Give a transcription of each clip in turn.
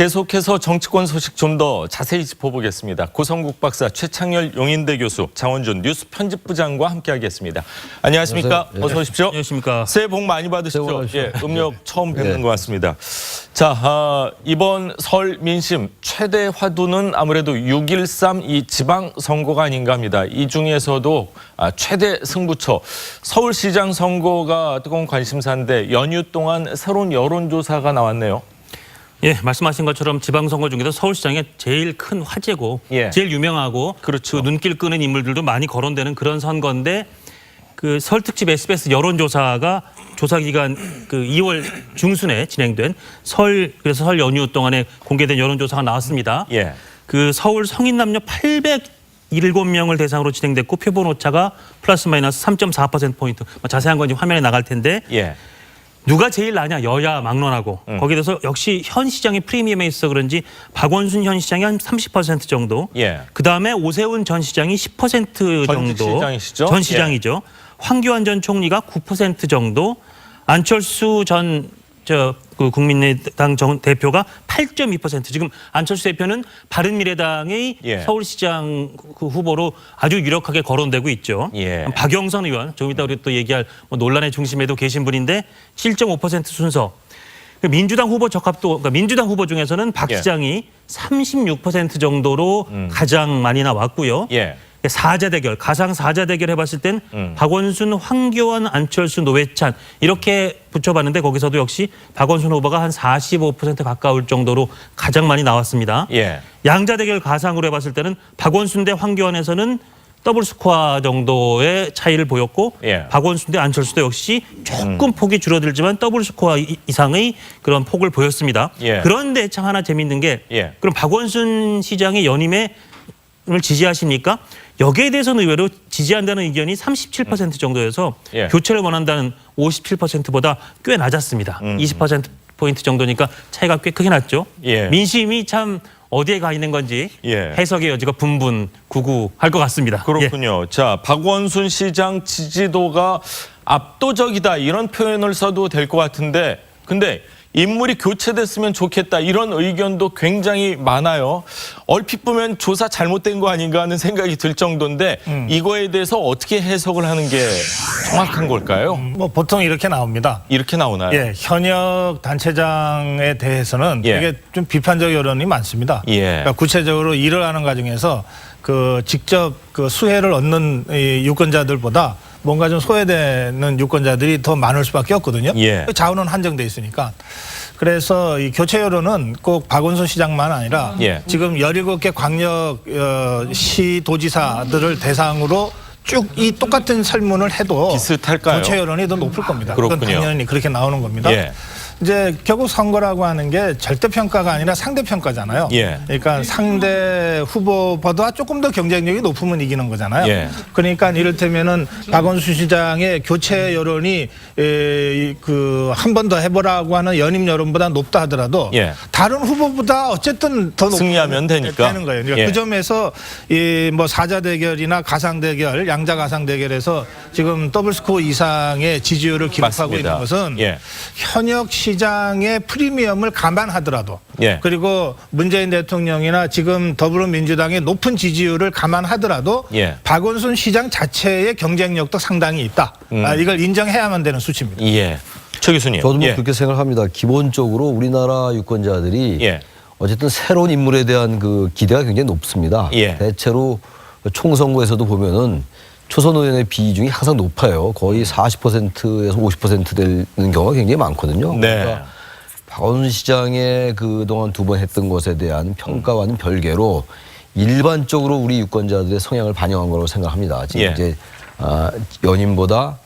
계속해서 정치권 소식 좀 더 자세히 짚어보겠습니다. 고성국 박사, 최창열 용인대 교수, 장원준 뉴스 편집부장과 함께하겠습니다. 안녕하십니까? 안녕하세요. 어서 오십시오. 안녕하십니까. 새해 복 많이 새해 복 받으십시오. 예, 음력 처음 뵙는 예. 것 같습니다. 자, 아, 이번 설 민심 최대 화두는 아무래도 6.13 이 지방 선거가 아닌가 합니다. 이 중에서도 아, 최대 승부처 서울시장 선거가 뜨거운 관심사인데 연휴 동안 새로운 여론조사가 나왔네요. 예, 말씀하신 것처럼 지방선거 중에서 서울시장의 제일 큰 화제고 예. 제일 유명하고 그렇죠. 그 눈길 끄는 인물들도 많이 거론되는 그런 선거인데 그 설 특집 SBS 여론조사가 조사 기간 그 2월 중순에 진행된 설 그래서 설 연휴 동안에 공개된 여론조사가 나왔습니다. 예. 그 서울 성인 남녀 807명을 대상으로 진행됐고 표본 오차가 플러스 마이너스 3.4% 포인트. 뭐 자세한 건 이제 화면에 나갈 텐데 예. 누가 제일 나냐? 여야 막론하고. 음. 거기에 대해서 역시 현 시장의 프리미엄에 있어 그런지 박원순 현 시장이 한 30% 정도. 예. 그 다음에 오세훈 전 시장이 10% 전직 정도. 시장이시죠? 전 시장이죠. 황교안 전 총리가 9% 정도. 안철수 전 저 그 국민의당 정 대표가 8.2% 지금 안철수 대표는 바른미래당의 예. 서울시장 그 후보로 아주 유력하게 거론되고 있죠. 예. 박영선 의원 좀 이따 우리 또 얘기할 뭐 논란의 중심에도 계신 분인데 7.5% 순서. 그 민주당 후보 적합도 그러니까 민주당 후보 중에서는 박 예. 시장이 36% 정도로 가장 많이 나왔고요. 예. 사자 대결, 가상 사자 대결 해봤을 땐 음. 박원순, 황교안, 안철수, 노회찬 이렇게 붙여봤는데 거기서도 역시 박원순 후보가 한 45% 가까울 정도로 가장 많이 나왔습니다. 예. 양자 대결 가상으로 해봤을 때는 박원순 대 황교안에서는 더블 스코어 정도의 차이를 보였고 예. 음. 박원순 대 안철수도 역시 조금 폭이 줄어들지만 더블 스코어 이- 이상의 그런 폭을 보였습니다. 예. 그런데 참 하나 재밌는 게 예. 그럼 박원순 시장의 연임에 을 지지하십니까? 여기에 대해서는 의외로 지지한다는 의견이 37% 정도여서 예. 교체를 원한다는 57%보다 꽤 낮았습니다. 음. 20% 포인트 정도니까 차이가 꽤 크게 났죠. 예. 민심이 참 어디에 가 있는 건지 예. 해석의 여지가 분분 구구할 것 같습니다. 예. 그렇군요. 자, 박원순 시장 지지도가 압도적이다 이런 표현을 써도 될 것 같은데 근데 인물이 교체됐으면 좋겠다 이런 의견도 굉장히 많아요. 얼핏 보면 조사 잘못된 거 아닌가 하는 생각이 들 정도인데 음. 이거에 대해서 어떻게 해석을 하는 게 정확한 걸까요? 뭐 보통 이렇게 나옵니다. 이렇게 나오나요? 예, 현역 단체장에 대해서는 예. 되게 좀 비판적 여론이 많습니다. 예. 그러니까 구체적으로 일을 하는 과정에서 그 직접 그 수혜를 얻는 이 유권자들보다 뭔가 좀 소외되는 유권자들이 더 많을 수밖에 없거든요. 예. 그 자원은 한정돼 있으니까. 그래서 이 교체 여론은 꼭 박원순 시장만 아니라 예. 지금 17개 광역 어, 시 도지사들을 대상으로 쭉 이 똑같은 설문을 해도 비슷할까요? 교체 여론이 더 높을 겁니다. 그건 그렇군요. 당연히 그렇게 나오는 겁니다. 예. 이제 결국 선거라고 하는 게 절대 평가가 아니라 상대 평가잖아요. 예. 그러니까 상대 후보보다 조금 더 경쟁력이 높으면 이기는 거잖아요. 예. 그러니까 이를테면은 박원순 시장의 교체 여론이 그한 번 더 해보라고 하는 연임 여론보다 높다 하더라도 예. 다른 후보보다 어쨌든 더 높- 승리하면 되니까. 되는 거예요. 그러니까 예. 그 점에서 이 뭐 사자 대결이나 가상 대결, 양자 가상 대결에서 지금 더블 스코어 이상의 지지율을 기록하고 맞습니다. 있는 것은 예. 현역 시 장의 프리미엄을 감안하더라도 예. 그리고 문재인 대통령이나 지금 더불어민주당의 높은 지지율을 감안하더라도 예. 박원순 시장 자체의 경쟁력도 상당히 있다. 음. 아, 이걸 인정해야만 되는 수치입니다. 예. 최 교수님. 저도 뭐 예. 그렇게 생각합니다. 기본적으로 우리나라 유권자들이 예. 어쨌든 새로운 인물에 대한 그 기대가 굉장히 높습니다. 예. 대체로 총선거에서도 보면은 초선 의원의 비중이 항상 높아요. 거의 40%에서 50% 되는 경우가 굉장히 많거든요. 네. 그러니까 박원순 시장의 그동안 두 번 했던 것에 대한 평가와는 별개로 일반적으로 우리 유권자들의 성향을 반영한 거라고 생각합니다. 지금 예. 이제 아, 연임보다 아,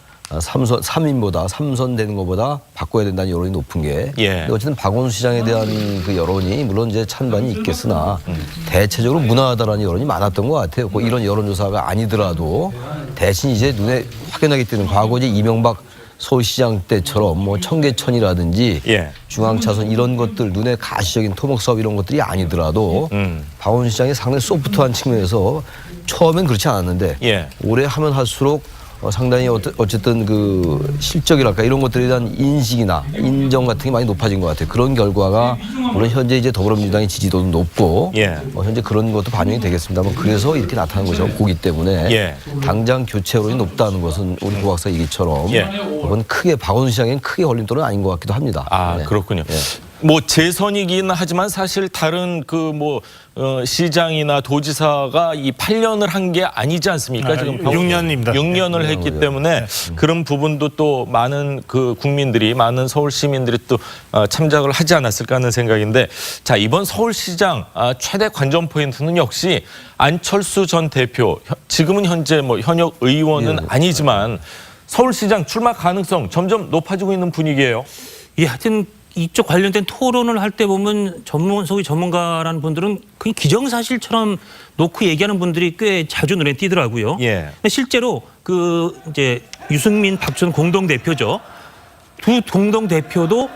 삼선 삼인보다 삼선 되는 것보다 바꿔야 된다는 여론이 높은 게 예. 근데 어쨌든 박원순 시장에 대한 그 여론이 물론 이제 찬반이 있겠으나 대체적으로 무난하다라는 여론이 많았던 것 같아요. 뭐 이런 여론조사가 아니더라도 대신 이제 눈에 확연하게 띄는 과거 이제 이명박 서울시장 때처럼 뭐 청계천이라든지 예. 중앙차선 이런 것들 눈에 가시적인 토목 사업 이런 것들이 아니더라도 음. 박원순 시장이 상당히 소프트한 측면에서 처음엔 그렇지 않았는데 예. 올해 하면 할수록 어, 상당히 어떠- 어쨌든 그 실적이랄까 이런 것들에 대한 인식이나 인정 같은 게 많이 높아진 것 같아요. 그런 결과가 물론 현재 이제 더불어민주당의 지지도도 높고 예. 어, 현재 그런 것도 반영이 되겠습니다만 그래서 이렇게 나타난 거죠. 보기 때문에 예. 당장 교체 여론이 높다는 것은 우리 고 박사 얘기처럼 예. 그건 크게 박원순 시장에는 크게 걸림돌은 아닌 것 같기도 합니다. 아 네. 그렇군요. 예. 뭐 재선이긴 하지만 사실 다른 그뭐 시장이나 도지사가 이 8년을 한 게 아니지 않습니까? 아, 지금 6년입니다. 6년을 네. 했기 네. 때문에 그런 부분도 또 많은 그 국민들이 많은 서울 시민들이 또 어, 참작을 하지 않았을까 하는 생각인데 자 이번 서울시장 아, 최대 관전 포인트는 역시 안철수 전 대표 현- 지금은 현재 뭐 현역 의원은 예. 아니지만 서울시장 출마 가능성 점점 높아지고 있는 분위기예요. 예, 하여튼 이쪽 관련된 토론을 할 때 보면 전문 소위 전문가라는 분들은 그냥 기정사실처럼 놓고 얘기하는 분들이 꽤 자주 눈에 띄더라고요. 예. 근데 실제로 그 이제 유승민 박준 공동 대표죠. 두 공동 대표도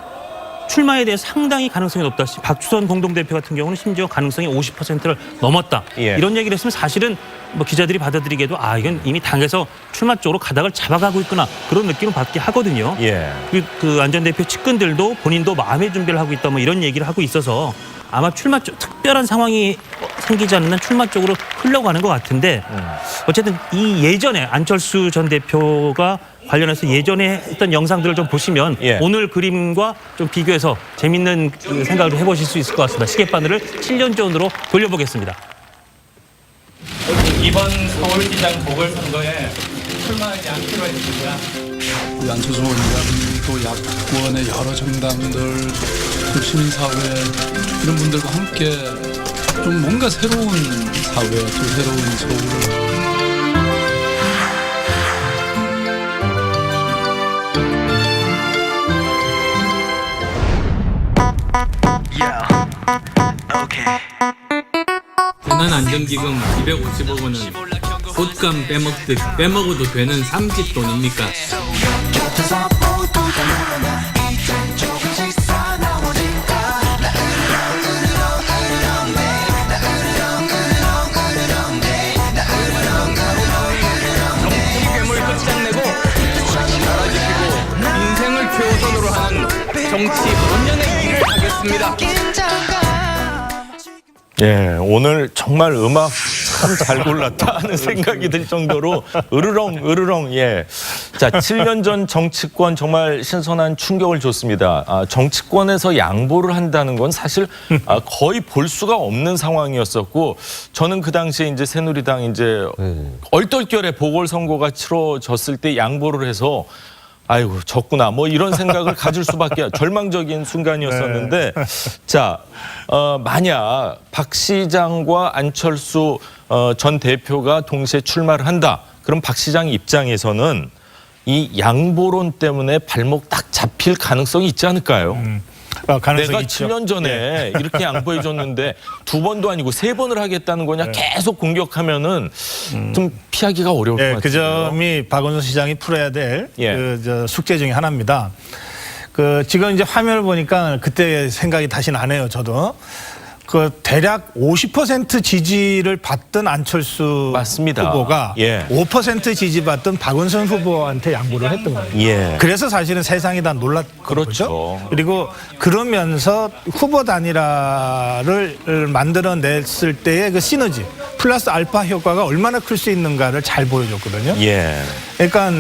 출마에 대해 상당히 가능성이 높다. 박주선 공동 대표 같은 경우는 심지어 가능성이 50%를 넘었다. 예. 이런 얘기를 했으면 사실은 뭐 기자들이 받아들이기에도 아 이건 이미 당에서 출마 쪽으로 가닥을 잡아가고 있구나 그런 느낌을 받게 하거든요. 예. 그, 그 안전 대표 측근들도 본인도 마음의 준비를 하고 있다 뭐 이런 얘기를 하고 있어서 아마 출마 쪽 특별한 상황이 생기지 않는 한 출마 쪽으로 흘러가는 것 같은데 어쨌든 이 예전에 안철수 전 대표가 관련해서 예전에 했던 영상들을 좀 보시면 예. 오늘 그림과 좀 비교해서 재밌는 그 생각을 해보실 수 있을 것 같습니다. 시계바늘을 7년 전으로 돌려보겠습니다. 이번 서울시장 보궐선거에 출마하지 않기로 했습니다. 안철수 의원이랑 또 야권의 여러 정당들, 또 시민사회 이런 분들과 함께 좀 뭔가 새로운 사회, 또 새로운 서울을 재난 안전기금 250억 원은 옷감 빼먹듯 빼먹어도 되는 삼집 돈입니까? 괴물 끝장내고 나라 지키고 인생을 최우선으로 하는 정치 본연의 일을 하겠습니다. 예, 오늘 정말 음악 참 잘 골랐다 하는 생각이 들 정도로 으르렁 으르렁 예. 자, 7년 전 정치권 정말 신선한 충격을 줬습니다. 아, 정치권에서 양보를 한다는 건 사실 아, 거의 볼 수가 없는 상황이었었고 저는 그 당시에 이제 새누리당 이제 얼떨결에 보궐 선거가 치러졌을 때 양보를 해서 아이고 졌구나. 뭐 이런 생각을 가질 수밖에 절망적인 순간이었었는데 자 어, 만약 박 시장과 안철수 어, 전 대표가 동시에 출마를 한다. 그럼 박 시장 입장에서는 이 양보론 때문에 발목 딱 잡힐 가능성이 있지 않을까요? 어, 가능성이 내가 있죠. 7년 전에 이렇게 양보해 줬는데 두 번도 아니고 세 번을 하겠다는 거냐 계속 공격하면은 좀 피하기가 어려울 예, 것그 같아요. 점이 박원순 시장이 풀어야 될 예. 그, 저, 숙제 중에 하나입니다. 그 지금 이제 화면을 보니까 그때 생각이 다시 나네요. 저도 그 대략 50% 지지를 받던 안철수 맞습니다. 후보가 예. 5% 지지받던 박원순 후보한테 양보를 했던 거예요. 예. 그래서 사실은 세상이 다 놀랐던 그렇죠. 그리고 그러면서 후보 단일화를 만들어냈을 때의 그 시너지 플러스 알파 효과가 얼마나 클 수 있는가를 잘 보여줬거든요. 예. 그러니까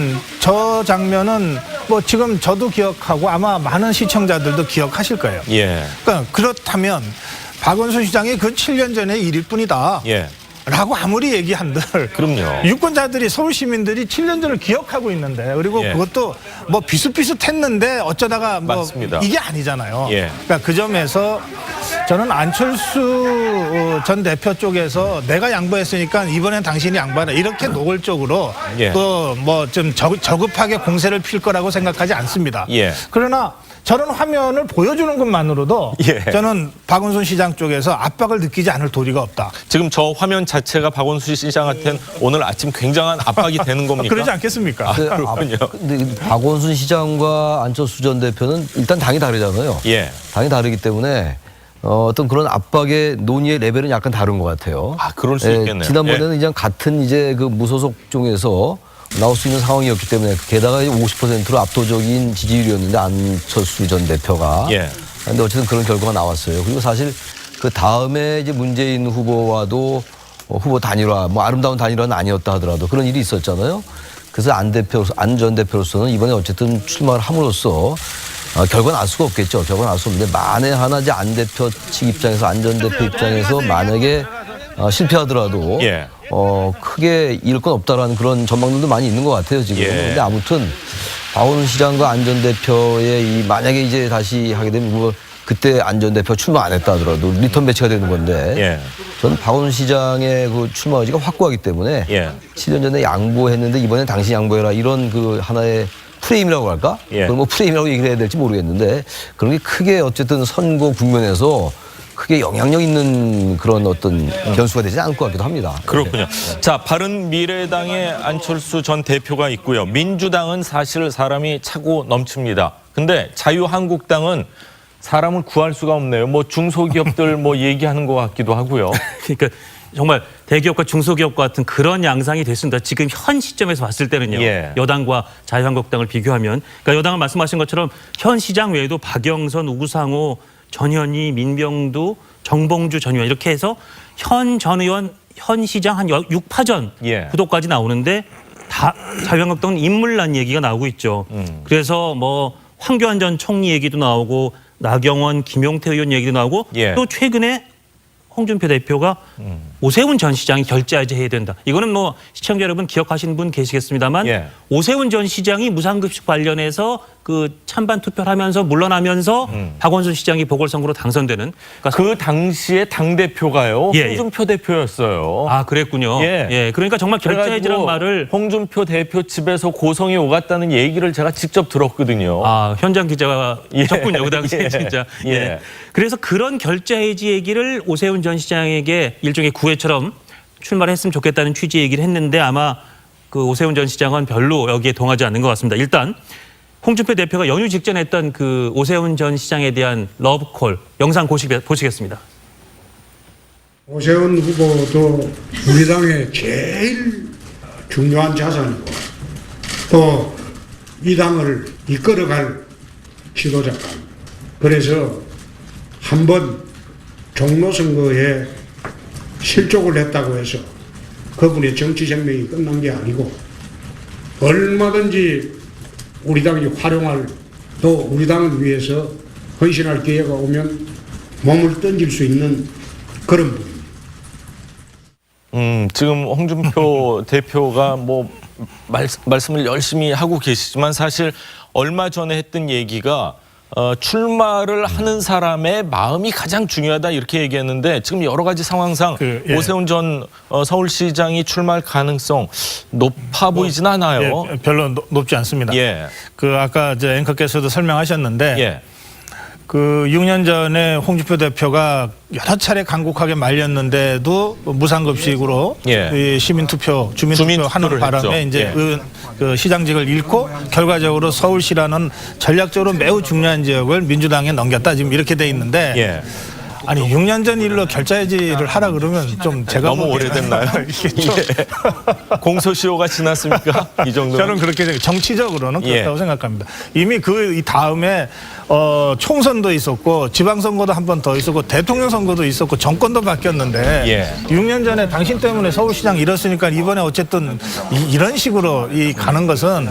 저 장면은 뭐 지금 저도 기억하고 아마 많은 시청자들도 기억하실 거예요. 예. 그러니까 그렇다면 박원순 시장이 그 7년 전의 일일 뿐이다. 예. 라고 아무리 얘기한들 그럼요. 유권자들이 서울 시민들이 7년 전을 기억하고 있는데 그리고 예. 그것도 뭐 비슷비슷했는데 어쩌다가 뭐 맞습니다. 이게 아니잖아요. 예. 그러니까 그 점에서 저는 안철수 어, 전 대표 쪽에서 내가 양보했으니까 이번엔 당신이 양보하라 이렇게 노골적으로 예. 또뭐 좀 저급하게 공세를 필 거라고 생각하지 않습니다. 예. 그러나 저런 화면을 보여주는 것만으로도 예. 저는 박원순 시장 쪽에서 압박을 느끼지 않을 도리가 없다. 지금 저 화면 자체가 박원순 시장한테는 오늘 아침 굉장한 압박이 되는 겁니까? 그러지 않겠습니까? 그, 아, 그렇군요. 근데 박원순 시장과 안철수 전 대표는 일단 당이 다르잖아요. 예. 당이 다르기 때문에 어, 어떤 그런 압박의 논의의 레벨은 약간 다른 것 같아요. 아, 그럴 수 있겠네요. 지난번에는 그냥 같은 이제 그 무소속 중에서 나올 수 있는 상황이었기 때문에 게다가 50%로 압도적인 지지율이었는데 안철수 전 대표가 예. 근데 어쨌든 그런 결과가 나왔어요. 그리고 사실 그 다음에 이제 문재인 후보와도 어, 후보 단일화, 뭐 아름다운 단일화는 아니었다 하더라도 그런 일이 있었잖아요. 그래서 안 대표, 안 전 대표로서는 이번에 어쨌든 출마를 함으로써 어, 결과 날 수가 없겠죠. 결과 날수 없는데 만에 하나 이제 안 대표 측 입장에서 안 전 대표 입장에서 만약에 어, 실패하더라도 예. 어, 크게 잃을 건 없다라는 그런 전망들도 많이 있는 것 같아요, 지금. 예. 근데 아무튼 박원순 시장과 안 전 대표의 이 만약에 이제 다시 하게 되면 뭐 그때 안 전 대표 출마 안 했다 하더라도 리턴 매치가 되는 건데 예. 저는 박원순 시장의 그 출마 의지가 확고하기 때문에 예. 7년 전에 양보했는데 이번에 당신 양보해라 이런 그 하나의 프레임이라고 할까? 예. 그걸 뭐 프레임이라고 얘기를 해야 될지 모르겠는데 그런 게 크게 어쨌든 선거 국면에서 크게 영향력 있는 그런 어떤 변수가 되지 않을 것 같기도 합니다. 그렇군요. 자, 바른 미래당의 안철수 전 대표가 있고요. 민주당은 사실 사람이 차고 넘칩니다. 근데 자유한국당은 사람을 구할 수가 없네요. 뭐 중소기업들 뭐 얘기하는 것 같기도 하고요. 그러니까 정말 대기업과 중소기업 같은 그런 양상이 됐습니다. 지금 현 시점에서 봤을 때는요. 예. 여당과 자유한국당을 비교하면 그러니까 여당은 말씀하신 것처럼 현 시장 외에도 박영선, 우상호, 전현희, 민병두, 정봉주 전 의원 이렇게 해서 현 전 의원 현 시장 한 6파전 예. 구도까지 나오는데 다 자유한국당은 인물난 얘기가 나오고 있죠. 음. 그래서 뭐 황교안 전 총리 얘기도 나오고 나경원, 김용태 의원 얘기도 나오고 예. 또 최근에 홍준표 대표가 음. 오세훈 전 시장이 결제해제 해야 된다. 이거는 뭐 시청자 여러분 기억하시는 분 계시겠습니다만 예. 오세훈 전 시장이 무상급식 관련해서 그 찬반 투표를 하면서 물러나면서 박원순 시장이 보궐선거로 당선되는 그러니까 그 당시에 당 대표가요. 예, 예. 홍준표 대표였어요. 아 그랬군요. 예. 예. 그러니까 정말 그래가지고 말을 홍준표 대표 집에서 고성이 오갔다는 얘기를 제가 직접 들었거든요. 아, 현장 기자가 예. 졌군요. 그 당시에 예. 진짜. 예. 예. 그래서 그런 결제 해지 얘기를 오세훈 전 시장에게 일종의 구 애처럼 출마를 했으면 좋겠다는 취지 얘기를 했는데 아마 그 오세훈 전 시장은 별로 여기에 동하지 않는 것 같습니다. 일단 홍준표 대표가 연휴 직전에 했던 그 오세훈 전 시장에 대한 러브콜 영상 보시, 보시겠습니다. 오세훈 후보도 우리 당의 제일 중요한 자산이고 또 이 당을 이끌어갈 지도자감. 그래서 한번 종로 선거에 실족을 했다고 해서 그분의 정치 생명이 끝난 게 아니고 얼마든지 우리 당이 활용할 또 우리 당을 위해서 헌신할 기회가 오면 몸을 던질 수 있는 그런 분입니다. 음, 지금 홍준표 대표가 뭐 말, 말씀을 열심히 하고 계시지만 사실 얼마 전에 했던 얘기가 어, 출마를 하는 사람의 마음이 가장 중요하다 이렇게 얘기했는데 지금 여러 가지 상황상 그, 예. 오세훈 전 어, 서울시장이 출마할 가능성 높아 보이진 않아요. 예, 별로 노- 높지 않습니다. 예. 그 아까 저 앵커께서도 설명하셨는데 예. 그 6년 전에 홍준표 대표가 여러 차례 간곡하게 말렸는데도 무상급식으로 예. 이 시민투표, 주민투표 하는 바람에 했죠. 이제 예. 그, 그 시장직을 잃고 결과적으로 서울시라는 전략적으로 매우 중요한 지역을 민주당에 넘겼다 지금 이렇게 돼 있는데 예. 아니 6년 전 일로 결자해지를 하라 그러면 좀 제가 너무 오래됐나요? 이게 좀 예. 공소시효가 지났습니까? 이 정도. 저는 그렇게 정치적으로는 예. 그렇다고 생각합니다. 이미 그이 다음에 어, 총선도 있었고 지방선거도 한 번 더 있었고 대통령 선거도 있었고 정권도 바뀌었는데 예. 6년 전에 당신 때문에 서울시장 잃었으니까 이번에 어쨌든 이, 런 식으로 이 가는 것은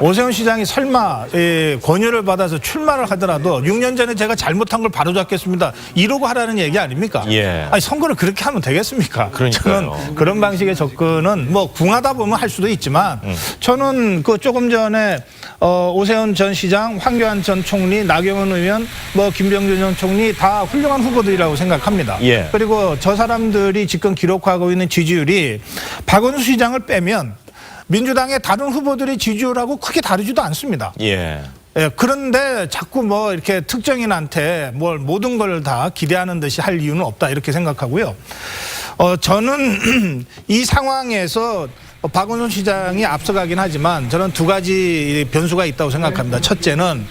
오세훈 시장이 설마 이 권유를 받아서 출마를 하더라도 6년 전에 제가 잘못한 걸 바로잡겠습니다. 이러고 하라는 얘기 아닙니까? 예. 아니 선거를 그렇게 하면 되겠습니까? 그러니까요. 저는 그런 방식의 접근은 뭐 궁하다 보면 할 수도 있지만 음. 저는 그 조금 전에 어, 오세훈 전 시장, 황교안 전 총리, 나경원 의원, 뭐 김병준 전 총리 다 훌륭한 후보들이라고 생각합니다. 예. 그리고 저 사람들이 지금 기록하고 있는 지지율이 박원순 시장을 빼면 민주당의 다른 후보들의 지지율하고 크게 다르지도 않습니다. 예. 예, 그런데 자꾸 뭐 이렇게 특정인한테 뭘 모든 걸 다 기대하는 듯이 할 이유는 없다 이렇게 생각하고요. 어, 저는 이 상황에서 박원순 시장이 앞서가긴 하지만 저는 두 가지 변수가 있다고 생각합니다. 첫째는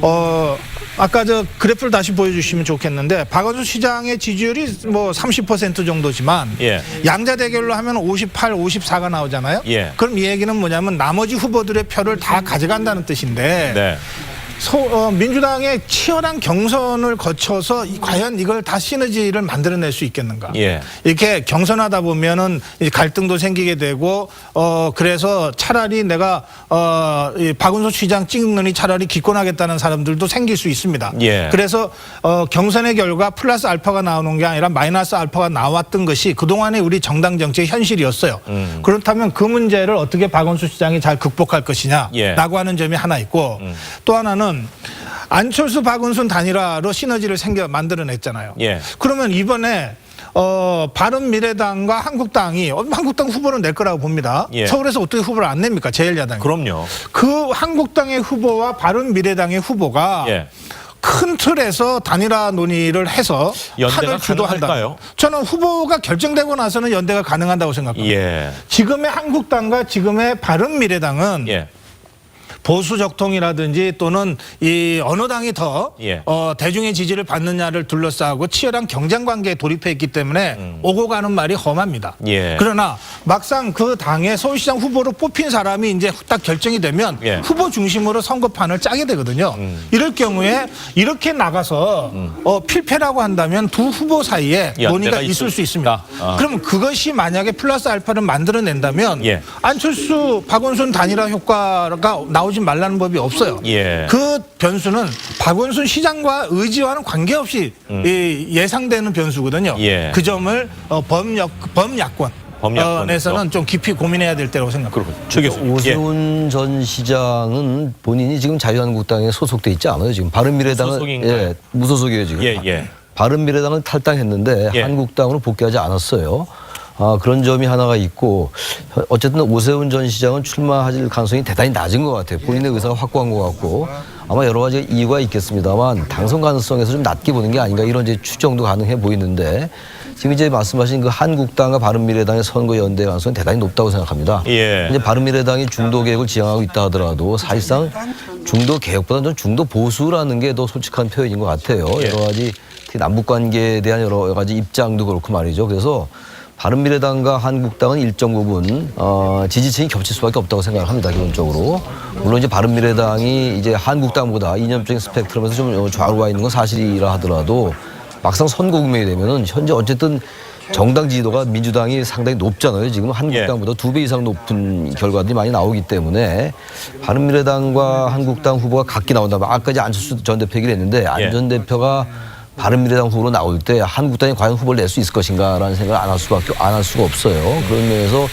어 아까 저 그래프를 다시 보여주시면 좋겠는데 박원순 시장의 지지율이 뭐 30% 정도지만 예. 양자 대결로 하면 58, 54가 나오잖아요. 예. 그럼 이 얘기는 뭐냐면 나머지 후보들의 표를 다 가져간다는 뜻인데 네. 소, 어, 민주당의 치열한 경선을 거쳐서 이- 과연 이걸 다 시너지를 만들어낼 수 있겠는가? 예. 이렇게 경선하다 보면은 이 갈등도 생기게 되고 어 그래서 차라리 내가 어 이 박은수 시장 찍느니 차라리 기권하겠다는 사람들도 생길 수 있습니다. 예. 그래서 어 경선의 결과 플러스 알파가 나오는 게 아니라 마이너스 알파가 나왔던 것이 그동안의 우리 정당 정치의 현실이었어요. 음. 그렇다면 그 문제를 어떻게 박원순 시장이 잘 극복할 것이냐라고 예. 하는 점이 하나 있고 또 하나는 안철수 박원순 단일화로 시너지를 생겨 만들어냈잖아요. 예. 그러면 이번에 어 바른 미래당과 한국당이 어, 한국당 후보를 낼 거라고 봅니다. 예. 서울에서 어떻게 후보를 안 냅니까? 제일야당이. 그럼요. 그 한국당의 후보와 바른 미래당의 후보가 예. 큰 틀에서 단일화 논의를 해서 연대가 주도한다. 가능할까요? 저는 후보가 결정되고 나서는 연대가 가능한다고 생각합니다. 예. 지금의 한국당과 지금의 바른 미래당은 예. 보수 적통이라든지 또는 이 어느 당이 더 예. 어, 대중의 지지를 받느냐를 둘러싸고 치열한 경쟁 관계에 돌입해 있기 때문에 오고 가는 말이 험합니다. 음. 예. 그러나 막상 그 당의 서울시장 후보로 뽑힌 사람이 이제 딱 결정이 되면 예. 음. 후보 중심으로 선거판을 짜게 되거든요. 이럴 경우에 이렇게 나가서 어, 필패라고 한다면 두 후보 사이에 연대가 논의가 있을 수수 있습니다. 아. 그럼 그것이 만약에 플러스 알파를 만들어낸다면 예. 안철수 박원순 단일화 효과가 나오지 말라는 법이 없어요. 예. 그 변수는 박원순 시장과 의지와는 관계없이 이 예상되는 변수거든요. 음. 예. 그 점을 어, 범역 범야권 범야권에서. 에서는 좀 깊이 고민해야 될 때라고 생각합니다. 그렇군. 최 교수님. 예. 오세훈 전 시장은 본인이 지금 자유한국당에 소속돼 있지 않아요. 지금 바른미래당은 소속인가요? 예, 무소속이에요 지금. 예, 예. 바른미래당을 탈당했는데 예. 한국당으로 복귀하지 않았어요. 아, 그런 점이 하나가 있고 어쨌든 오세훈 전 시장은 출마할 가능성이 대단히 낮은 것 같아요. 본인의 의사가 확고한 것 같고 아마 여러 가지 이유가 있겠습니다만 당선 가능성에서 좀 낮게 보는 게 아닌가 이런 이제 추정도 가능해 보이는데 지금 이제 말씀하신 그 한국당과 바른미래당의 선거 연대 가능성은 대단히 높다고 생각합니다. 예. 이제 바른미래당이 중도 개혁을 지향하고 있다 하더라도 사실상 중도 개혁보다는 좀 중도 보수라는 게 더 솔직한 표현인 것 같아요. 예. 여러 가지 특히 남북 관계에 대한 여러 가지 입장도 그렇고 말이죠. 그래서 바른미래당과 한국당은 일정 부분 어, 지지층이 겹칠 수밖에 없다고 생각을 합니다. 기본적으로 물론 이제 바른미래당이 이제 한국당보다 이념적인 스펙트럼에서 좀 좌우가 있는 건 사실이라 하더라도 막상 선거 국면이 되면은 현재 어쨌든 정당 지지도가 민주당이 상당히 높잖아요. 지금 한국당보다 두 배 이상 높은 결과들이 많이 나오기 때문에 바른미래당과 한국당 후보가 각기 나온다면 아까 이제 안철수 전 대표 얘기를 했는데 안 예. 전 대표가 바른미래당 후보로 나올 때 한국당이 과연 후보를 낼 수 있을 것인가라는 생각을 안 할 수밖에 안 할 수가 없어요. 그런 면에서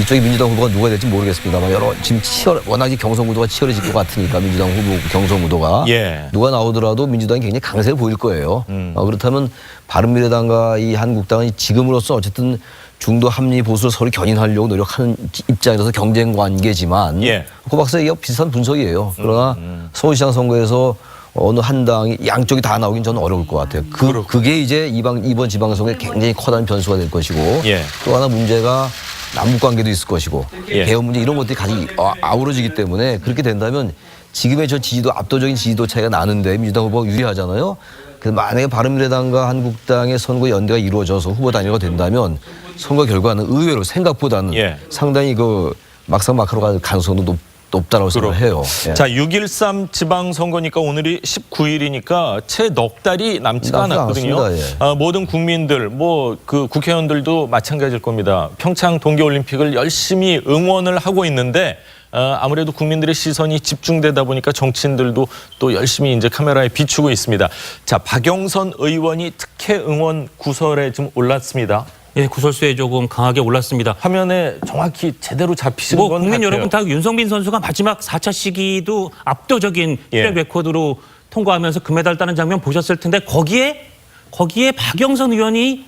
이쪽에 민주당 후보가 누가 될지 모르겠습니다만 여러 지금 치열 워낙에 경선 구도가 치열해질 것 같으니까 민주당 후보 경선 구도가 예. 누가 나오더라도 민주당이 굉장히 강세를 보일 거예요. 어, 그렇다면 바른미래당과 이 한국당은 지금으로서 어쨌든 중도 합리 보수를 서로 견인하려고 노력하는 입장이라서 경쟁 관계지만 예. 고 박사 얘기가 비슷한 분석이에요. 그러나 서울시장 선거에서 어느 한 당이 양쪽이 다 나오긴 저는 어려울 것 같아요. 그, 그게 이제 이번, 이번 지방선거에 굉장히 커다란 변수가 될 것이고 예. 또 하나 문제가 남북 관계도 있을 것이고 예. 개헌 문제 이런 것들이 같이 어, 아우러지기 때문에 그렇게 된다면 지금의 저 지지도 압도적인 지지도 차이가 나는데 민주당 후보가 유리하잖아요. 그래서 만약에 바른미래당과 한국당의 선거 연대가 이루어져서 후보 단일화가 된다면 선거 결과는 의외로 생각보다는 예. 상당히 그 막상 막하로 갈 가능성도 높, 높다라고 생각을 해요. 예. 자, 6.13 지방선거니까 오늘이 19일이니까 채 넉 달이 남지가 남지 않았거든요. 않았습니다, 예. 아, 모든 국민들, 뭐 그 국회의원들도 마찬가지일 겁니다. 평창 동계올림픽을 열심히 응원을 하고 있는데 아, 아무래도 국민들의 시선이 집중되다 보니까 정치인들도 또 열심히 이제 카메라에 비추고 있습니다. 자, 박영선 의원이 특혜 응원 구설에 좀 올랐습니다. 예, 구설수에 조금 강하게 올랐습니다. 화면에 정확히 제대로 잡히시는 뭐 건 국민 같아요. 여러분 다 윤성빈 선수가 마지막 4차 시기도 압도적인 예. 트랙 레코드로 통과하면서 금메달 따는 장면 보셨을 텐데 거기에 거기에 박영선 의원이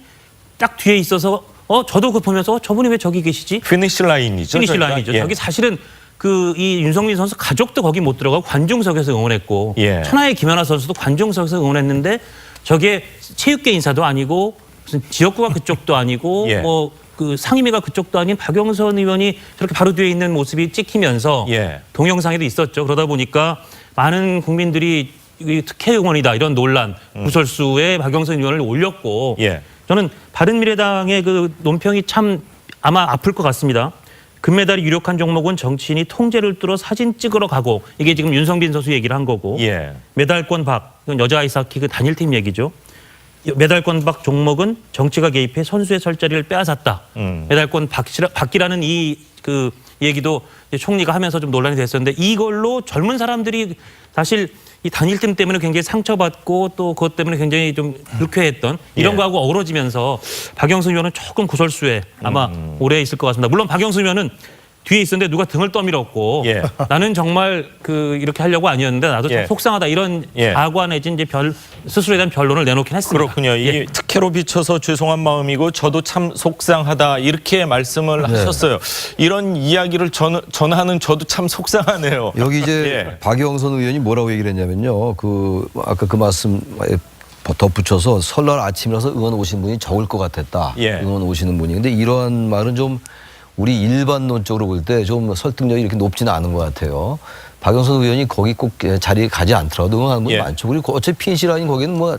딱 뒤에 있어서 어 저도 그 보면서 어, 저분이 왜 저기 계시지? 피니시 라인이죠. 피니시 저희가. 라인이죠. 예. 저기 사실은 그 이 윤성민 선수 가족도 거기 못 들어가고 관중석에서 응원했고 예. 천하의 김연아 선수도 관중석에서 응원했는데 저게 체육계 인사도 아니고 무슨 지역구가 그쪽도 아니고 예. 뭐 그 상임위가 그쪽도 아닌 박영선 의원이 저렇게 바로 뒤에 있는 모습이 찍히면서 예. 동영상에도 있었죠. 그러다 보니까 많은 국민들이 이 특혜 의원이다 이런 논란 구설수에 박영선 의원을 올렸고 예. 저는 바른미래당의 그 논평이 참 아마 아플 것 같습니다. 금메달이 유력한 종목은 정치인이 통제를 뚫어 사진 찍으러 가고 이게 지금 윤성빈 선수 얘기를 한 거고 예. 메달권 박 여자 아이스하키 그 단일팀 얘기죠. 메달권 박 종목은 정치가 개입해 선수의 설 자리를 빼앗았다. 음. 메달권 박시라, 받기라는 이 그 얘기도 총리가 하면서 좀 논란이 됐었는데 이걸로 젊은 사람들이 사실 이 단일팀 때문에 굉장히 상처받고 또 그것 때문에 굉장히 좀 불쾌했던 이런 예. 거하고 어우러지면서 박영선 의원은 조금 구설수에 아마 음. 오래 있을 것 같습니다. 물론 박영선 의원은 뒤에 있었는데 누가 등을 떠밀었고 예. 나는 정말 그 이렇게 하려고 아니었는데 나도 참 예. 속상하다 이런 예. 사과 내지 이제 별 스스로에 대한 변론을 내놓긴 했습니다. 그렇군요. 예. 이 특혜로 비춰서 죄송한 마음이고 저도 참 속상하다 이렇게 말씀을 네. 하셨어요. 이런 이야기를 전, 전하는 저도 참 속상하네요. 여기 이제 예. 박영선 의원이 뭐라고 얘기를 했냐면요. 그 아까 그 말씀 덧붙여서 설날 아침이라서 의원 오신 분이 적을 것 같았다. 예. 의원 오시는 분이. 근데 이러한 말은 좀 우리 일반론적으로 볼 때 좀 설득력이 이렇게 높지는 않은 것 같아요. 박영선 의원이 거기 꼭 자리에 가지 않더라도 응하는 분이 예. 많죠. 그리고 어차피 피인시 라인 거기는 뭐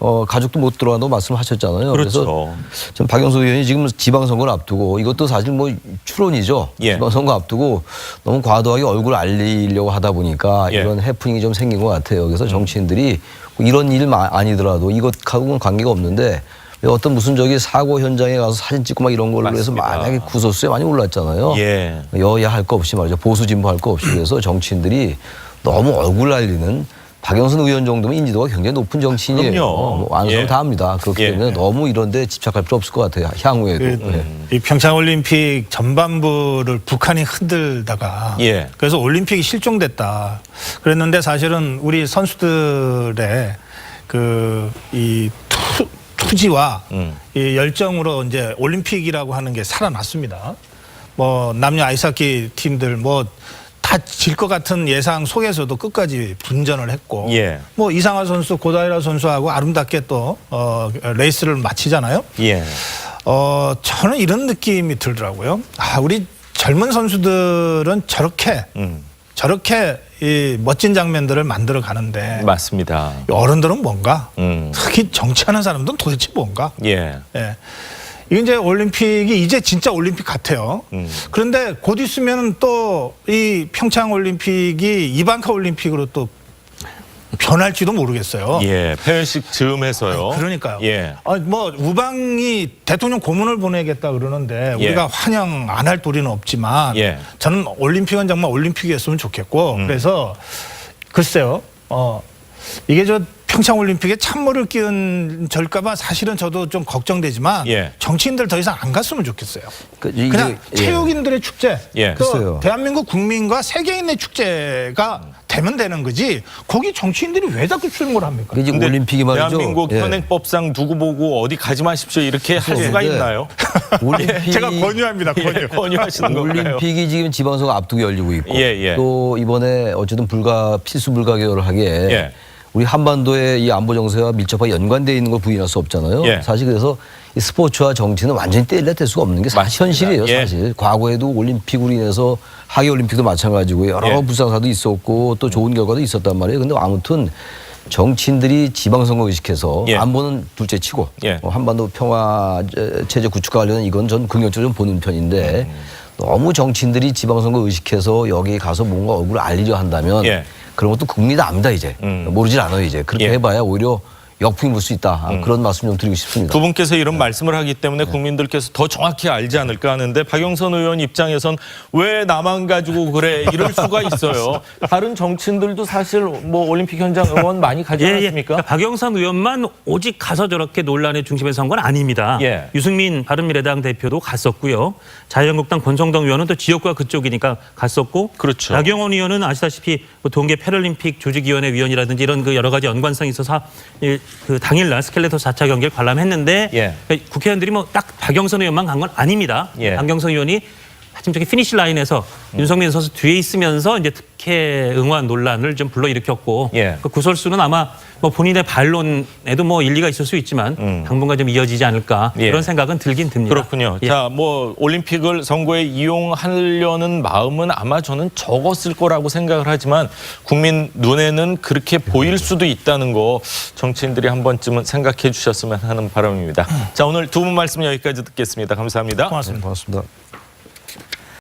어, 가족도 못 들어간다고 말씀하셨잖아요. 그렇죠. 래서 지금 박영선 의원이 지금 지방선거를 앞두고 이것도 사실 뭐 추론이죠. 예. 지방선거 앞두고 너무 과도하게 얼굴 알리려고 하다 보니까 예. 이런 해프닝이 좀 생긴 것 같아요. 그래서 정치인들이 뭐 이런 일 마- 아니더라도 이것하고는 관계가 없는데 왜 어떤 무슨 저기 사고 현장에 가서 사진 찍고 막 이런 걸로 해서 맞습니다. 만약에 구설수에 많이 올랐잖아요. 예. 여야 할 거 없이 말이죠. 보수 진보 할 거 없이 그래서 정치인들이 너무 얼굴 알리는 박영선 의원 정도면 인지도가 굉장히 높은 정치인이에요. 그럼요. 뭐 완성 예. 다 합니다. 그렇기 예. 때문에 너무 이런 데 집착할 필요 없을 것 같아요. 향후에도. 그, 예. 이 평창올림픽 전반부를 북한이 흔들다가 예. 그래서 올림픽이 실종됐다. 그랬는데 사실은 우리 선수들의 그이 투지와 음. 이 열정으로 이제 올림픽이라고 하는 게 살아났습니다. 뭐 남녀 아이스하키 팀들 뭐 다 질 것 같은 예상 속에서도 끝까지 분전을 했고 예. 뭐 이상화 선수 고다이라 선수하고 아름답게 또 어, 레이스를 마치잖아요. 예. 어, 저는 이런 느낌이 들더라고요. 아, 우리 젊은 선수들은 저렇게, 음. 저렇게 이 멋진 장면들을 만들어 가는데 맞습니다. 어른들은 뭔가, 음. 특히 정치하는 사람들은 도대체 뭔가. 예. 예. 이게 이제 올림픽이 이제 진짜 올림픽 같아요. 음. 그런데 곧 있으면 또 이 평창 올림픽이 이방카 올림픽으로 또 변할지도 모르겠어요. 예. 폐회식 즈음해서요. 그러니까요. 예. 아, 뭐 우방이 대통령 고문을 보내겠다 그러는데 예. 우리가 환영 안 할 도리는 없지만 예. 음. 저는 올림픽은 정말 올림픽이었으면 좋겠고 그래서 글쎄요. 어 이게 저 평창 올림픽에 찬물을 끼얹 절까봐 사실은 저도 좀 걱정되지만 예. 정치인들 더 이상 안 갔으면 좋겠어요. 그 이게- 그냥 예. 체육인들의 축제, 예. 또 글쎄요. 대한민국 국민과 세계인의 축제가 되면 되는 거지. 거기 정치인들이 왜 자꾸 출몰 합니까? 근데 올림픽이 말이죠. 대한민국 예. 현행법상 누구 보고 어디 가지 마십시오 이렇게 할 수가 그런데 있나요? 올림픽 제가 권유합니다. 권유. 예, 권유하시는 건가요? 올림픽이 지금 지방선거 앞두고 열리고 있고 예, 예. 또 이번에 어쨌든 불가 필수 불가결하게 예. 우리 한반도의 이 안보 정세와 밀접하게 연관되어 있는 걸 부인할 수 없잖아요. 예. 사실 그래서 이 스포츠와 정치는 완전히 떼려 뗄 수가 없는 게 사실. 현실이에요. 예. 사실 과거에도 올림픽으로 인해서 하계 올림픽도 마찬가지고 여러 예. 불상사도 있었고 또 좋은 결과도 있었단 말이에요. 근데 아무튼 정치인들이 지방선거 의식해서 예. 안보는 둘째 치고 예. 어, 한반도 평화 체제 구축과 관련한 이건 전 긍정적으로 좀 보는 편인데 음. 너무 정치인들이 지방선거 의식해서 여기 가서 뭔가 얼굴을 알리려 한다면 예. 그런 것도 국민이 다 압니다 이제 음. 모르질 않아요 이제 그렇게 예. 음. 해봐야 오히려 역풍이 불 수 있다 아, 그런 말씀 좀 드리고 싶습니다. 두 분께서 이런 말씀을 하기 때문에 국민들께서 더 정확히 알지 않을까 하는데 박영선 의원 입장에선 왜 나만 가지고 그래 이럴 수가 있어요. 다른 정치인들도 사실 뭐 올림픽 현장 응원 많이 가지 예, 예. 않았습니까? 그러니까 박영선 의원만 오직 가서 저렇게 논란의 중심에 선 건 아닙니다. 예. 유승민 바른미래당 대표도 갔었고요. 자유한국당 권성동 의원은 또 지역구가 그쪽이니까 갔었고. 그렇죠. 나경원 의원은 아시다시피 뭐 동계 패럴림픽 조직위원회 위원이라든지 이런 그 여러 가지 연관성이 있어서 이- 그 당일 날 스켈레토 4차 경기를 관람했는데 예. 그러니까 국회의원들이 뭐 딱 박영선 의원만 간 건 아닙니다. 예. 박영선 의원이 마침 저기 피니시 라인에서 윤석민 선수 뒤에 있으면서 이제 특혜 응원 논란을 좀 불러일으켰고 예. 그 구설수는 아마 뭐 본인의 반론에도 뭐 일리가 있을 수 있지만 당분간 좀 이어지지 않을까 음. 예. 그런 생각은 들긴 듭니다. 그렇군요. 예. 자, 뭐 올림픽을 선거에 이용하려는 마음은 아마 저는 적었을 거라고 생각을 하지만 국민 눈에는 그렇게 보일 수도 있다는 거 정치인들이 한 번쯤은 생각해 주셨으면 하는 바람입니다. 자, 오늘 두 분 말씀 여기까지 듣겠습니다. 감사합니다. 고맙습니다. 고맙습니다.